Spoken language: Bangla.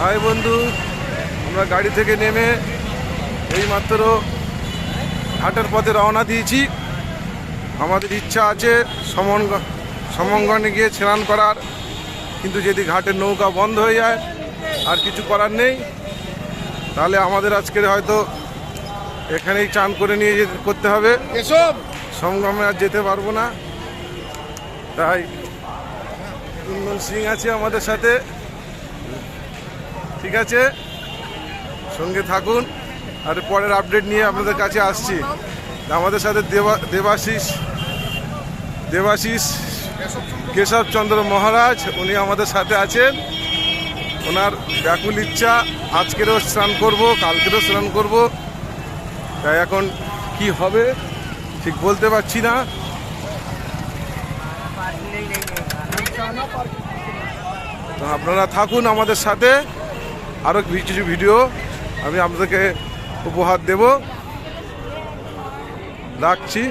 হাই বন্ধু আমরা গাড়ি থেকে নেমে এইমাত্র ঘাটের পথে রওনা দিয়েছি। আমাদের ইচ্ছা আছে সমনগ সমঙ্গনে গিয়ে স্নান করার। কিন্তু যদি ঘাটের নৌকা বন্ধ হয়ে যায় আর কিছু করার নেই তাহলে আমাদের আজকের হয়তো এখানেই চান করে নিয়ে যেতে করতে হবে। এসব সঙ্গমে আর যেতে পারব না। তাই কুন্দন সিং আছে আমাদের সাথে। ঠিক আছে? সঙ্গে থাকুন। আর পরের আপডেট নিয়ে আপনাদের কাছে আসছি। আমাদের সাথে দেবা দেবাশিস দেবাশিস কেশবচন্দ্র মহারাজ, উনি আমাদের সাথে আছেন। ওনার ব্যাকুল ইচ্ছা, আজকেরও স্নান করব, কালকেরও স্নান করব। তাই এখন কি হবে, ঠিক বলতে পারছি না। আপনারা থাকুন আমাদের সাথে। আরও কিছু ভিডিও আমি আপনাদেরকে উপহার দেব। রাখছি।